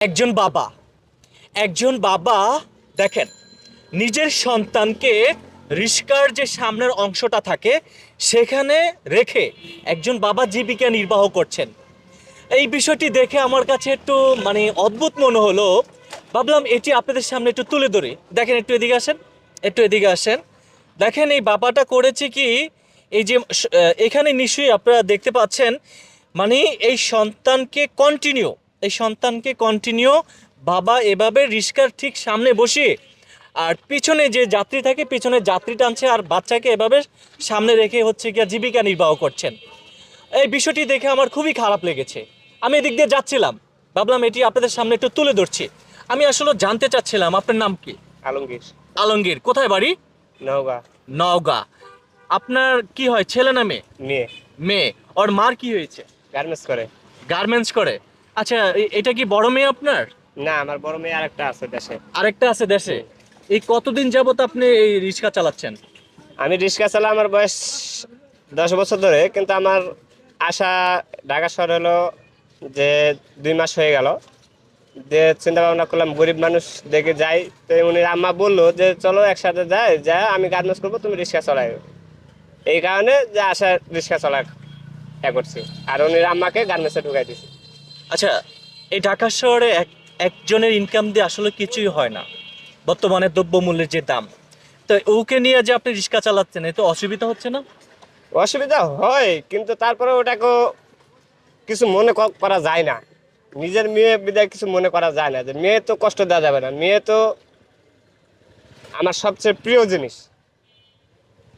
একজন বাবা। একজন বাবা, দেখেন, নিজের সন্তানকে রিস্কার যে সামনের অংশটা থাকে, সেখানে রেখে একজন বাবা জীবিকা নির্বাহ করছেন। এই বিষয়টি দেখে আমার কাছে একটু মানে অদ্ভুত মনে হলো। ভাবলাম এটি আপনাদের সামনে একটু তুলে ধরি। দেখেন, একটু এদিকে আসেন, একটু এদিকে আসেন। দেখেন, এই বাবাটা করেছে কি, এই যে, এখানে নিশ্চয়ই আপনারা দেখতে পাচ্ছেন মানে এই সন্তানকে কন্টিনিউ এই সন্তানকে কন্টিনিউ বাবা এভাবে রিস্কার ঠিক সামনে বসিয়ে আর পিছনে যে যাত্রী থাকে পিছনে যাত্রী টানছে আর বাচ্চাকে এভাবে সামনে রেখে হচ্ছে গিয়া জীবিকা নির্বাহ করছেন। এই বিষয়টি দেখে আমার খুবই খারাপ লেগেছে। আমি এদিক দিয়ে যাচ্ছিলাম। ভাবলাম এটি আপনাদের সামনে একটু তুলে ধরছি। আমি আসলে জানতে চাচ্ছিলাম আপনার নাম কি? আলমগীর। আলমগীর কোথায় বাড়ি? নওগাঁ। নওগাঁ। আপনার কি হয় ছেলে না মেয়ে? মেয়ে। মেয়ে। ওর মার কি হয়েছে? গার্মেন্টস করে। গার্মেন্টস করে। আচ্ছা এটা কি বড় মেয়ে আপনার? না আমার বড় মেয়ে আরেকটা আছে দেশে। আরেকটা আছে দেশে? এই কতদিন যাবত আপনি এই রিক্সা চালাচ্ছেন? আমি রিক্সা চালা আমার বয়স দশ বছর ধরে কিন্তু আমার আশা ঢাকা শহর হলো যে দুই মাস হয়ে গেল। যে চিন্তা ভাবনা করলাম গরিব মানুষ দেখে যাই। তো উনি আম্মা বলল যে চলো একসাথে যাই যা আমি গার্মেন্টস করব তুমি রিক্সা চলাই এই কারণে যে আশা রিক্সা চলা এ করছি। আর উনি আম্মাকে গার্মেন্টসে ঢুকাই দিছি। আচ্ছা এই ঢাকা শহরে এক একজনের ইনকাম দিয়ে আসলে কিছুই হয় না। বর্তমানে দ্রব্যমূল্যের যে দাম। তো ওকে নিয়ে যে আপনি রিক্সা চালাচ্ছেন এতে অসুবিধা হচ্ছে না? অসুবিধা হয় কিন্তু তারপরে ওটাকে কিছু মনে করা যায় না। নিজের মেয়ে বিদায় কিছু মনে করা যায় না যে মেয়ে তো কষ্ট দেওয়া যাবে না। মেয়ে তো আমার সবচেয়ে প্রিয় জিনিস।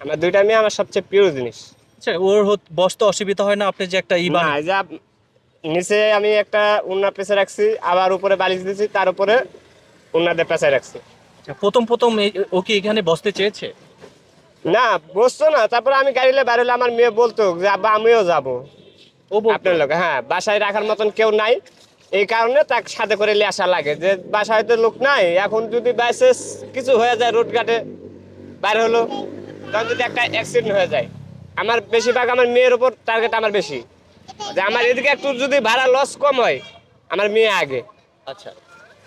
আমার দুইটা মেয়ে আমার সবচেয়ে প্রিয় জিনিস। আচ্ছা ওর বসতে অসুবিধা হয় না? আপনি যে একটা ইবান না যে নিচে আমি একটা উন্না পেঁচে রাখছি আবার উপরে বালিশ দিয়েছি তার উপরে উন্নাতে পেঁচায় রাখছি। প্রথম প্রথম ও কি এখানে বসতে চেয়েছে? না বসতো না তারপরে আমি গাড়িলে বেরোলে আমার মেয়ে বলতো যে আব্বা আমিও যাব। ও আপনার লোক হ্যাঁ বাসায় রাখার মতন কেউ নাই। এই কারণে তাকে সাথে করে নিয়ে আসা লাগে যে বাসায় তো লোক নাই এখন যদি বাইসেস কিছু হয়ে যায় রোড ঘাটে বাইরে হলো তখন যদি একটা অ্যাক্সিডেন্ট হয়ে যায়। আমার বেশিরভাগ আমার মেয়ের উপর টার্গেট আমার বেশি। যে আমার এদিকে একটু যদি ভাড়া লস কম হয় আমার মেয়ে আগে। আচ্ছা।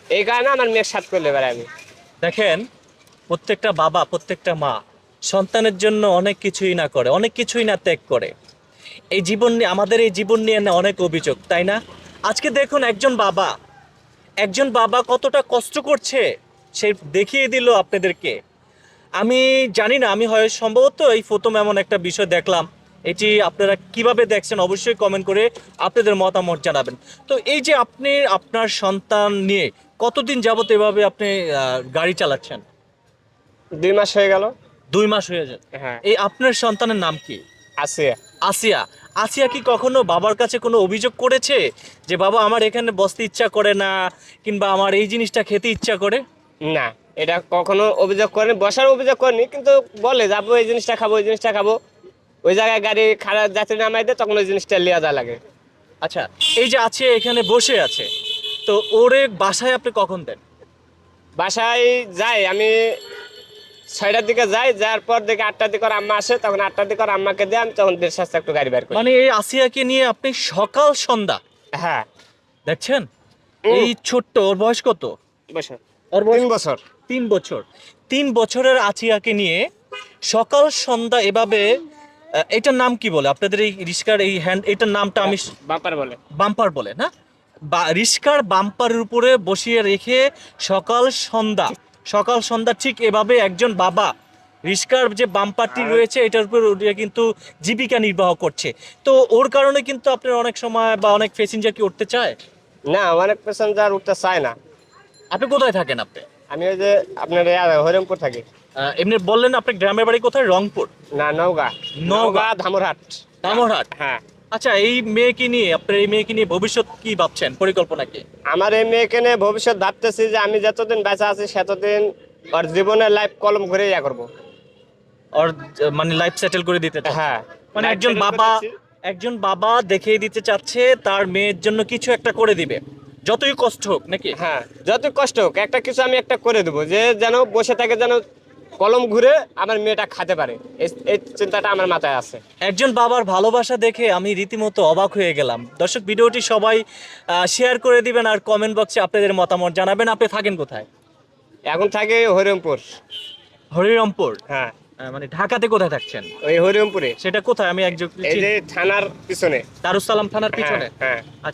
এই কারণে আমার মেয়ের সাথ করলে বেড়াই আমি। দেখেন প্রত্যেকটা বাবা প্রত্যেকটা মা সন্তানের জন্য অনেক কিছুই না করে অনেক কিছুই না ত্যাগ করে। এই জীবন নিয়ে আমাদের এই জীবন নিয়ে না অনেক অভিযোগ তাই না? আজকে দেখুন একজন বাবা একজন বাবা কতটা কষ্ট করছে সে দেখিয়ে দিল আপনাদেরকে। আমি জানি না আমি হয় সম্ভবত এই প্রথম এমন একটা বিষয় দেখলাম এটি আপনারা কীভাবে দেখছেন অবশ্যই কমেন্ট করে আপনাদের মতামত জানাবেন। তো এই যে আপনি আপনার সন্তান নিয়ে কতদিন যাবত এভাবে আপনি গাড়ি চালাচ্ছেন? দুই মাস হয়ে গেল। দুই মাস হয়ে যায় হ্যাঁ। এই আপনার সন্তানের নাম কি? আছে আসিয়া। আসিয়া কি কখনো বাবার কাছে কোনো অভিযোগ করেছে? যে বাবা আমার এখানে বসতে ইচ্ছা করে না কিংবা আমার এই জিনিসটা খেতে ইচ্ছা করে? না এটা কখনো অভিযোগ করেনি বসার অভিযোগ করেনি কিন্তু বলে যাব এই জিনিসটা খাব এই জিনিসটা খাব। ওই জায়গায় গাড়ি খারাপ যাত্রী নামাই দেয় তখন ওই জিনিসটা লিয়া যা লাগে। আচ্ছা এই যে আছে এখানে বসে আছে তো ওরে বাসায় আপনি কখন দেন? বাসায় যাই আমি ছয়টার দিকে যাই যাওয়ার পর দেখে আটটার দিকে আম্মা আসে তখন আটটার দিকে আম্মাকে দিয়ে আমি তখন দেড় সাথে একটু গাড়ি বের করি। মানে এই আসিয়াকে নিয়ে আপনি সকাল সন্ধ্যা? হ্যাঁ। দেখছেন? এই ছোট্ট ওর বয়স কত? বসে ওর তিন বছর। তিন বছর। তিন বছরের আছিয়াকে নিয়ে সকাল সন্ধ্যা এভাবে এটার নাম কি বলে? আপনাদের এই রিস্কার এই হ্যান্ড এটার নামটা আমি বাম্পার বলে। বাম্পার বলে না? বা রিস্কার বাম্পারের উপরে বসিয়ে রেখে সকাল সন্ধ্যা সকাল সন্ধ্যা ঠিক এভাবে একজন বাবা রিস্কার যে বাম্পারটি রয়েছে এটার উপর কিন্তু জীবিকা নির্বাহ করছে। তো ওর কারণে কিন্তু আপনার অনেক সময় বা অনেক প্যাসেঞ্জার কি উঠতে চায়? না অনেক প্যাসেঞ্জার উঠতে চায় না। আপনি কোথায় থাকেন আপনি? আমি ওই যে আপনার হরিমপুর থাকি। এমনি বললেন আপনার গ্রামের বাড়ি কোথায়? রংপুর। না নওগাঁ। নওগাঁ। নওগাঁ ধামরহাট। হ্যাঁ। আচ্ছা এই মেয়েকে নিয়ে আপনার এই মেয়েকে নিয়ে ভবিষ্যৎ কি ভাবছেন? পরিকল্পনা কি? আমার এই মেয়েকে নিয়ে ভবিষ্যৎ ভাবতেছি যে আমি যতদিন বেঁচে আছি সেতদিন ওর জীবনের লাইফ কলম করে ইয়া করব। ওর মানে লাইফ সেটেল করে দিতে হ্যাঁ। মানে একজন বাবা একজন বাবা দেখিয়ে দিতে চাচ্ছে তার মেয়ের জন্য কিছু একটা করে দিবে। যতই কষ্ট হোক নাকি? হ্যাঁ যতই কষ্ট হোক একটা কিছু আমি একটা করে দেবো। যে যেন বসে থাকে যেন কলম ঘুরে আমার মেয়েটা খাতে পারে। এই- চিন্তাটা আমার মাথায় আছে। একজন বাবার ভালোবাসা দেখে আমি রীতিমতো অবাক হয়ে গেলাম। দর্শক ভিডিওটি সবাই শেয়ার করে দিবেন আর কমেন্ট বক্সে আপনাদের মতামত জানাবেন। আপনি থাকেন কোথায়? এখন থাকে হরিরামপুর। হরিরামপুর? হ্যাঁ। মানে ঢাকাতে কোথায় থাকছেন? ওই হরিরামপুরে। সেটা কোথায়? আমি একজন এই যে থানার পিছনে। দারুসালাম থানার হ্যাঁ পিছনে? হ্যাঁ। আচ্ছা।